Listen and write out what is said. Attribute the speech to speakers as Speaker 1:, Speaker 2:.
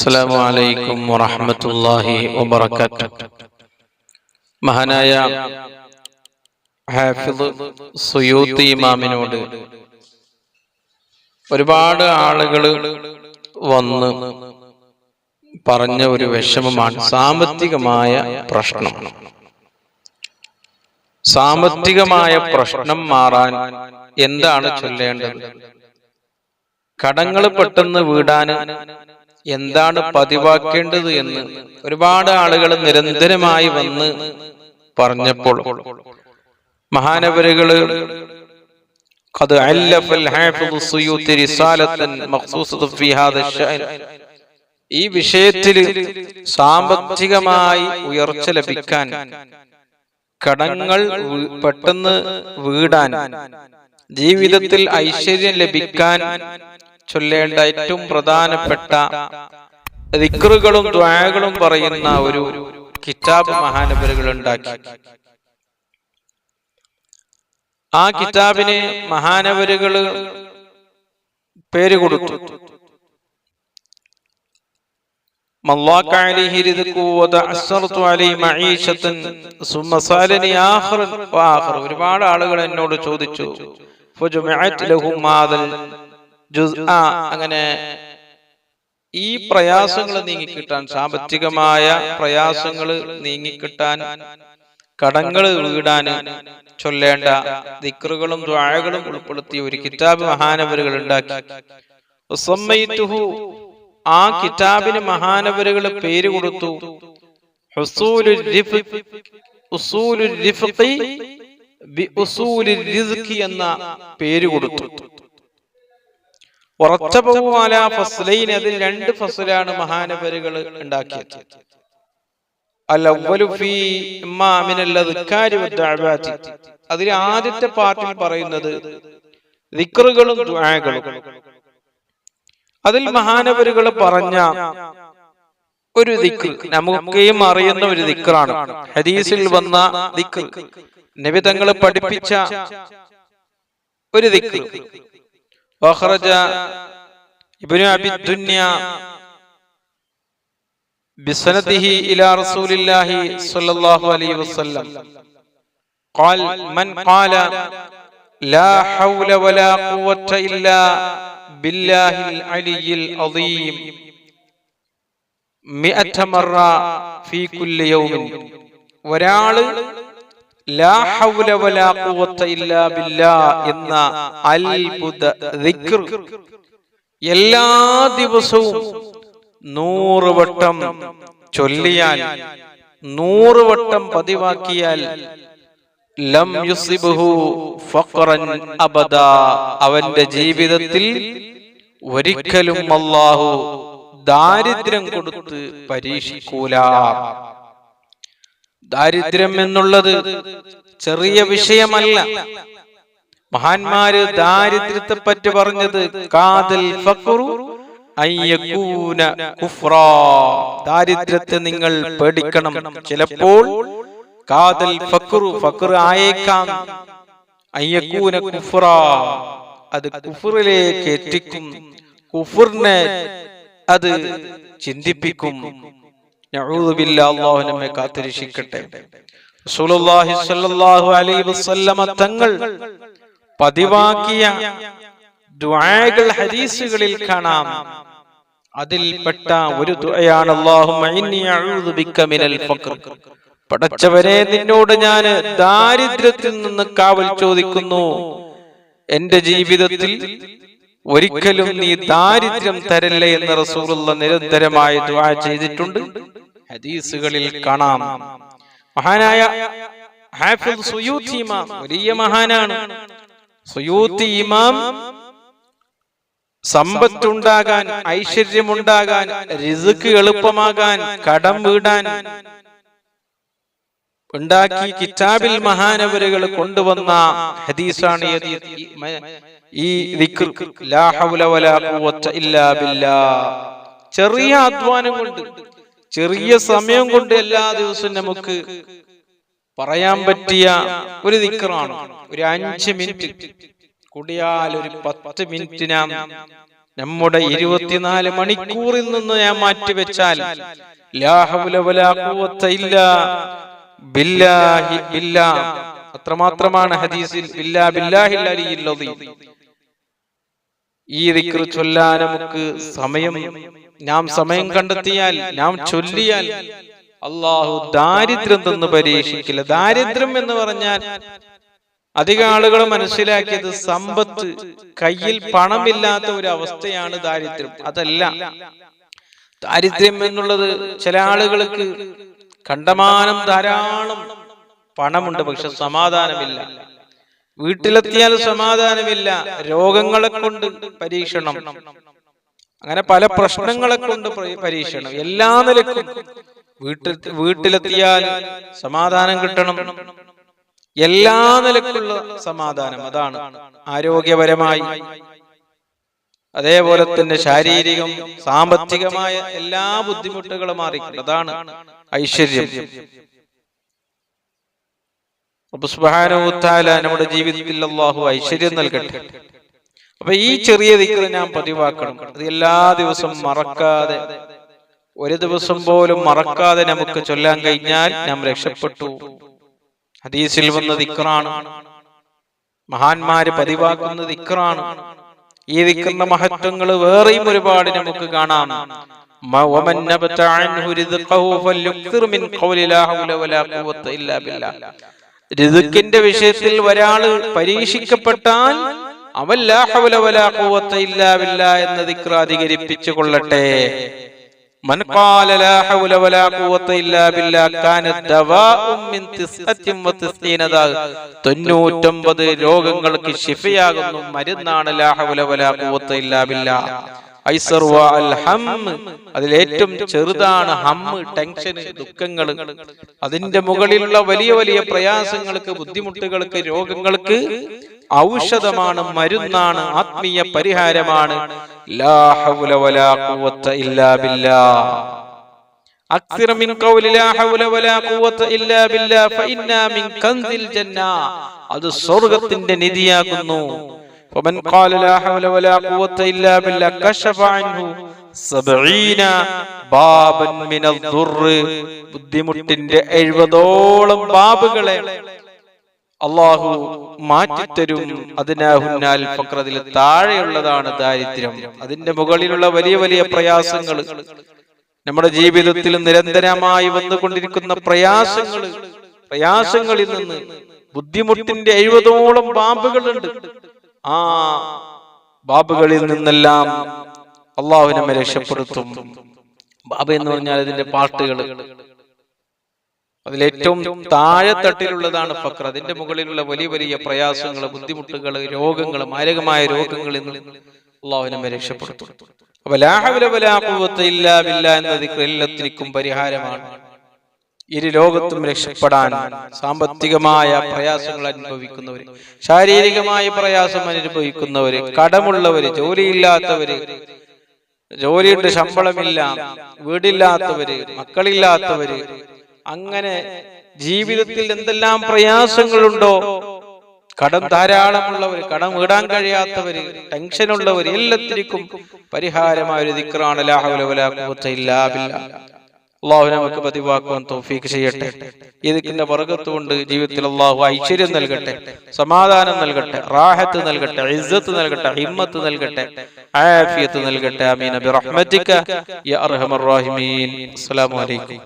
Speaker 1: അസ്സലാമു അലൈക്കും വറഹ്മത്തുള്ളാഹി വബറകാതുഹു മഹാനായ ഹാഫിദ് സുയൂത്തി ഇമാമിനോട് ഒരുപാട് ആളുകൾ വന്ന് പറഞ്ഞ ഒരു വിഷമമാണ് സാമ്പത്തികമായ പ്രശ്നം. സാമ്പത്തികമായ പ്രശ്നം മാറാൻ എന്താണ് ചൊല്ലേണ്ടത്? കടങ്ങൾ പെട്ടെന്ന് വീടാൻ എന്താണ് പതിവാക്കേണ്ടത് എന്ന് ഒരുപാട് ആളുകൾ നിരന്തരമായി വന്ന് പറഞ്ഞപ്പോൾ മഹാനവരുകള് قد ألف الحافظ السيوطي رسالة مخصوصة في هذا الشأن ഈ വിഷയത്തിൽ സാമ്പത്തികമായി ഉയർച്ച ലഭിക്കാൻ കടങ്ങൾ വീ- പെട്ടെന്ന് വീടാൻ ജീവിതത്തിൽ ഐശ്വര്യം ലഭിക്കാൻ ചൊല്ലേണ്ട ഏറ്റവും പ്രധാനപ്പെട്ട ദിക്റുകളും ദ്വാകളും പറയുന്ന ഒരു കിതാബ് മഹാനബരുകൾ ഉണ്ടാക്കി ആ കിതാബിന് മഹാനവരുകൾ പേര് കൊടുത്തു. ഒരുപാട് ആളുകൾ എന്നോട് ചോദിച്ചു അങ്ങനെ ഈ പ്രയാസങ്ങൾ നീങ്ങിക്കിട്ടാൻ സാമ്പത്തികമായ പ്രയാസങ്ങൾ നീങ്ങിക്കിട്ടാൻ കടങ്ങൾ വീടാൻ ചൊല്ലേണ്ട ദിക്റുകളും ദ്വാഴകളും ഉൾപ്പെടുത്തി ഒരു കിതാബ് മഹാനവരുകൾ ഉണ്ടാക്കി. ആ കിതാബിന് മഹാനവരുകൾ പേര് കൊടുത്തു. എന്ന പേര് കൊടുത്തു. ഉറച്ചപവുമാല ഫസ്ലൈൻ അതിൽ രണ്ട് ഫസലാണ് മഹാനവരുകൾ ഉണ്ടാക്കിയത്. അതിൽ ആദ്യത്തെ പാർട്ടിൽ പറയുന്നത് ദിക്റുകളും ദുആകളും. അതിൽ മഹാനവരുകൾ പറഞ്ഞ ഒരു ദിക്ർ നമുക്കെയും അറിയുന്ന ഒരു ദിക്റാണ്. ഹദീസിൽ വന്ന ദിക്ർ നബി തങ്ങൾ പഠിപ്പിച്ച ഒരു ദിക്ർ وخرج ابن أبي الدنيا بسنته الى رسول الله صلى الله عليه وسلم قال من قال لا حول ولا قوه الا بالله العلي العظيم مئة مره في كل يوم ഒരാൾ എന്ന അത്ഭുത എല്ലാ ദിവസവും നൂറ് വട്ടം ചൊല്ലിയാൽ നൂറ് വട്ടം പതിവാക്കിയാൽ ലം യുസിബുഹു ഫഖറൻ അബദ. അവന്റെ ജീവിതത്തിൽ ഒരിക്കലും അല്ലാഹു ദാരിദ്ര്യം കൊടുത്ത് പരീക്ഷിക്കൂല. ദാരിദ്ര്യം എന്നുള്ളത് ചെറിയ വിഷയമല്ല. മഹാന്മാര് ദാരിദ്ര്യത്തെ പറ്റി പറഞ്ഞത് കാതൽ ഫഖറു ദാരിദ്ര്യത്തെ നിങ്ങൾ പേടിക്കണം. ചിലപ്പോൾ കാതൽ ആയേക്കാം. അയ്യക്കൂന കുഫ്ര. അത് കുഫറിലേക്ക് എത്തിക്കും. കുഫറിനെ അത് ചിന്തിപ്പിക്കും. നഊദു ബില്ലാഹ് അല്ലാഹു നമ്മെ കാത്തിരക്ഷിക്കട്ടെ. റസൂലുള്ളാഹി സ്വല്ലല്ലാഹു അലൈഹി വസല്ലമ തങ്ങൾ പതിവാക്കിയ ദുആകൾ ഹദീസുകളിൽ കാണാം. അതിൽപ്പെട്ട ഒരു ദുആയാണ് അല്ലാഹുമ്മ ഇന്നി അഊദു ബിക മിനൽ ഫഖർ. പടച്ചവരെ നിന്നോട് ഞാൻ ദാരിദ്ര്യത്തിൽ നിന്ന് കാവൽ ചോദിക്കുന്നു. എന്റെ ജീവിതത്തിൽ ഒരിക്കലും നീ ദാരിദ്ര്യം തരല്ലേ എന്ന് റസൂലുള്ള നിരന്തരമായി ദുആ ചെയ്തിട്ടുണ്ട്. ഹദീസുകളിൽ കാണാം മഹാനായ ഹാഫിദ് സുയൂത്തി ഇമാം വലിയ മഹാനാണ് സുയൂത്തി ഇമാം സമ്പത്തുണ്ടാകാൻ ഐശ്വര്യമുണ്ടാകാൻ റിസുക്ക് എളുപ്പമാകാൻ കടം വീടാൻ ഉണ്ടാക്കി കിതാബിൽ മഹാനവരുകൾ കൊണ്ടുവന്ന ഹദീസാണ് ഈ ഹദീസ്. ഈ ദിക്ർ. ലാ ഹൗല വലാ ഖുവത്ത ഇല്ലാ ബില്ലാ. ചെറിയ അധ്വാനം കൊണ്ട് ചെറിയ സമയം കൊണ്ട് എല്ലാ ദിവസവും നമുക്ക് പറയാൻ പറ്റിയ ഒരു ദിക്റാണ്. ഒരു അഞ്ച് മിനിറ്റ്. കൂടിയാൽ ഒരു പത്ത് മിനിറ്റ് നാം നമ്മുടെ ഇരുപത്തിനാല് മണിക്കൂറിൽ നിന്ന് ഞാൻ മാറ്റിവെച്ചാൽ അത്രമാത്രമാണ് ഹദീസിൽ. ഈ ദിക്ർ ചൊല്ലാൻ നമുക്ക് സമയം നാം സമയം കണ്ടെത്തിയാൽ നാം ചൊല്ലിയാൽ അള്ളാഹു ദാരിദ്ര്യം തന്നു പരീക്ഷിക്കില്ല. ദാരിദ്ര്യം എന്ന് പറഞ്ഞാൽ അധിക ആളുകൾ മനസ്സിലാക്കിയത് സമ്പത്ത് കയ്യിൽ പണമില്ലാത്ത ഒരു അവസ്ഥയാണ് ദാരിദ്ര്യം. അതല്ല. ദാരിദ്ര്യം എന്നുള്ളത് ചില ആളുകൾക്ക് കണ്ടമാനം ധാരാളം പണമുണ്ട്. പക്ഷെ സമാധാനമില്ല. വീട്ടിലെത്തിയാൽ സമാധാനമില്ല. രോഗങ്ങളെ കൊണ്ട് പരീക്ഷണം. അങ്ങനെ പല പ്രശ്നങ്ങളെ കൊണ്ട് പരി- പരീക്ഷണം. എല്ലാ നിലക്കും. വീട്ടിൽ വീട്ടിലെത്തിയാൽ സമാധാനം കിട്ടണം. എല്ലാ നിലക്കുള്ള സമാധാനം അതാണ് ആരോഗ്യപരമായി. അതേപോലെ തന്നെ ശാരീരികം സാമ്പത്തികമായ എല്ലാ ബുദ്ധിമുട്ടുകളും മാറിക്കും അതാണ് ഐശ്വര്യം. തആല നമ്മുടെ ജീവിതത്തിൽ അള്ളാഹു ഐശ്വര്യം നൽകട്ടെ. അപ്പൊ ഈ ചെറിയ ദിക്കറ് ഞാൻ പതിവാക്കണം. അത് എല്ലാ ദിവസവും മറക്കാതെ ഒരു ദിവസം പോലും മറക്കാതെ നമുക്ക് ചൊല്ലാൻ കഴിഞ്ഞാൽ നാം രക്ഷപ്പെട്ടു. ഹദീസിൽ വന്ന ദിക്കറാണ് മഹാന്മാര് പതിവാക്കുന്ന ദിക്കറാണ് ഈ ദിക്കറിന്റെ മഹത്വങ്ങൾ വേറെയും ഒരുപാട് നമുക്ക് കാണാം. രിസുക്കിന്റെ വിഷയത്തിൽ ഒരാൾ പരീക്ഷിക്കപ്പെട്ടാൽ എന്ന തൊണ്ണൂറ്റൊമ്പത് രോഗങ്ങൾക്ക് ശിഫയാകുന്നു. മരുന്നാണ് അതിലേറ്റവും ചെറുതാണ് ഹമ്മ് ടെൻഷൻ ദുഃഖങ്ങൾ. അതിന്റെ മുകളിലുള്ള വലിയ വലിയ പ്രയാസങ്ങൾക്ക് ബുദ്ധിമുട്ടുകൾക്ക് രോഗങ്ങൾക്ക് ഔഷധമാണ് മരുന്നാണ് ആത്മീയ പരിഹാരമാണ്. അത് സ്വർഗത്തിന്റെ നിധിയാകുന്നു. ബുദ്ധിമുട്ടിന്റെ എഴുപതോളം ബാബുകളെ അള്ളാഹു മാറ്റിത്തരും. അതിനാഹുന്നാൽ ഫക്രതിൽ താഴെയുള്ളതാണ് ദാരിദ്ര്യം. അതിന്റെ മുകളിലുള്ള വലിയ വലിയ പ്രയാസങ്ങൾ നമ്മുടെ ജീവിതത്തിൽ നിരന്തരമായി വന്നുകൊണ്ടിരിക്കുന്ന പ്രയാസങ്ങൾ പ്രയാസങ്ങളിൽ നിന്ന് ബുദ്ധിമുട്ടിന്റെ എഴുപതോളം ബാബുകളുണ്ട് ആ ബാബുകളിൽ നിന്നെല്ലാം അള്ളാഹു നമ്മെ രക്ഷപ്പെടുത്തും. ബാബ എന്ന് പറഞ്ഞാൽ ഇതിന്റെ പാട്ടുകൾ അതിലേറ്റവും താഴെത്തട്ടിലുള്ളതാണ് ഫക്ർ. അതിന്റെ മുകളിലുള്ള വലിയ വലിയ പ്രയാസങ്ങൾ ബുദ്ധിമുട്ടുകൾ രോഗങ്ങൾ മാരകമായ രോഗങ്ങളിൽ നിന്ന് അള്ളാഹു നമ്മെ രക്ഷപ്പെടുത്തും. അപ്പൊ എന്ന എല്ലാത്തിനും പരിഹാരമാണ്. ഇരു ലോകത്തും രക്ഷപ്പെടാൻ സാമ്പത്തികമായ പ്രയാസങ്ങൾ അനുഭവിക്കുന്നവര് ശാരീരികമായ പ്രയാസം അനുഭവിക്കുന്നവര് കടമുള്ളവര് ജോലിയില്ലാത്തവര് ജോലിയുടെ ശമ്പളമില്ല വീടില്ലാത്തവര് മക്കളില്ലാത്തവര് അങ്ങനെ ജീവിതത്തിൽ എന്തെല്ലാം പ്രയാസങ്ങളുണ്ടോ? കടം ധാരാളമുള്ളവർ കടം വീടാൻ കഴിയാത്തവര് ടെൻഷനുള്ളവര് എല്ലാത്തിനും പരിഹാരമായ ഒരു ദിക്റാണ് അള്ളാഹു നമുക്ക് പതിവാക്കുവാൻ തോഫീക്ക് ചെയ്യട്ടെ. ഇതിന്റെ പുറകത്തുകൊണ്ട് ജീവിതത്തിൽ അള്ളാഹു ഐശ്വര്യം നൽകട്ടെ സമാധാനം നൽകട്ടെ റാഹത്ത് നൽകട്ടെ ഇസ്സത്ത് നൽകട്ടെ ഹിമ്മത്ത് നൽകട്ടെ ആഫിയത്ത് നൽകട്ടെ. അമീൻ ബിറഹ്മതിക യാ അർഹമർ റഹീമീൻ. അസ്സലാമു അലൈക്കും.